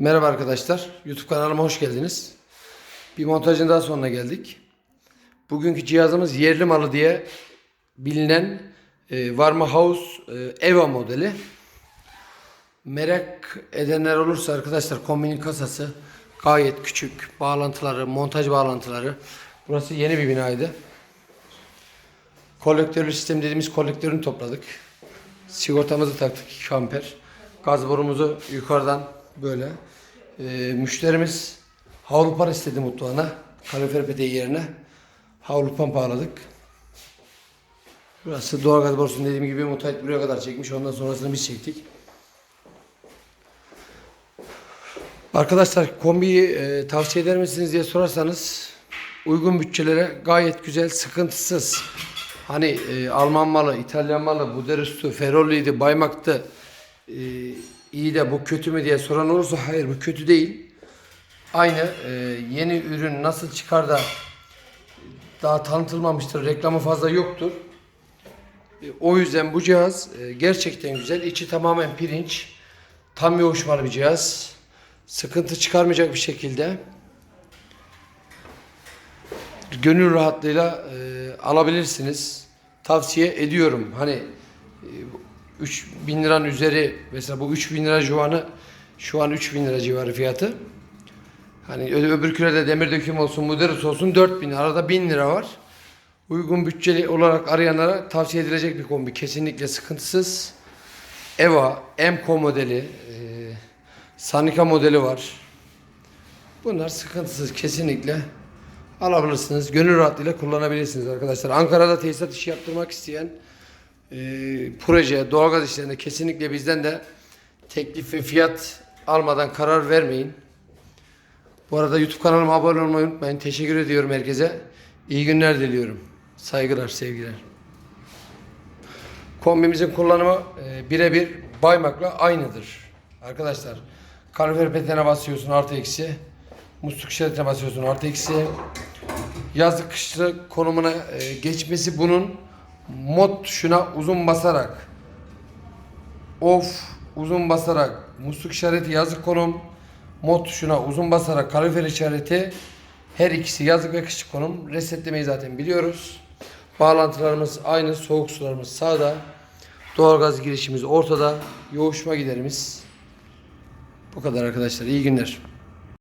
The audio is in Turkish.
Merhaba arkadaşlar. YouTube kanalıma hoş geldiniz. Bir montajın daha sonuna geldik. Bugünkü cihazımız yerli malı diye bilinen e, Varma House e, Eva modeli. Merak edenler olursa arkadaşlar kombinin kasası gayet küçük. Bağlantıları, montaj bağlantıları. Burası yeni bir binaydı. Kolektörlü sistem dediğimiz kolektörünü topladık. Sigortamızı taktık 2 amper. Gaz borumuzu yukarıdan böyle. Ee, müşterimiz havlu pan istedi mutfağına. Kalorifer peteği yerine. Havlu pan bağladık. Burası doğalgaz borusunun dediğim gibi müteahhit buraya kadar çekmiş. Ondan sonrasını biz çektik. Arkadaşlar kombiyi e, tavsiye eder misiniz diye sorarsanız uygun bütçelere gayet güzel, sıkıntısız. Hani e, Alman malı, İtalyan malı, Buderus'tu, Ferroli'ydi, Baymak'tı. E, iyi de bu kötü mü diye soran olursa hayır bu kötü değil. Aynı e, yeni ürün nasıl çıkar da daha tanıtılmamıştır, reklamı fazla yoktur. E, O yüzden bu cihaz e, gerçekten güzel. İçi tamamen pirinç. Tam yoğuşmalı bir cihaz. Sıkıntı çıkarmayacak bir şekilde gönül rahatlığıyla e, alabilirsiniz. Tavsiye ediyorum. Hani e, 3000 liranın üzeri mesela bu 3000 lira civarı şu an 3000 lira civarı fiyatı. Hani öbür kürede demir döküm olsun, muderus olsun 4000 arada 1000 lira var. Uygun bütçeli olarak arayanlara tavsiye edilecek bir kombi. Kesinlikle sıkıntısız. Eva, Emco modeli, e, Sanika modeli var. Bunlar sıkıntısız kesinlikle alabilirsiniz. Gönül rahatlığıyla kullanabilirsiniz arkadaşlar. Ankara'da tesisat işi yaptırmak isteyen e, proje, doğalgaz işlerinde kesinlikle bizden de teklif ve fiyat almadan karar vermeyin. Bu arada YouTube kanalıma abone olmayı unutmayın. Teşekkür ediyorum herkese. İyi günler diliyorum. Saygılar, sevgiler. Kombimizin kullanımı e, birebir baymakla aynıdır. Arkadaşlar kalorifer petene basıyorsun artı eksi. Musluk işaretine basıyorsun artı eksi. Yazlık kışlık konumuna e, geçmesi bunun mod tuşuna uzun basarak off uzun basarak musluk işareti yazık konum mod tuşuna uzun basarak kalorifer işareti her ikisi yazık ve kışlık konum resetlemeyi zaten biliyoruz. Bağlantılarımız aynı soğuk sularımız sağda doğalgaz girişimiz ortada yoğuşma giderimiz bu kadar arkadaşlar iyi günler.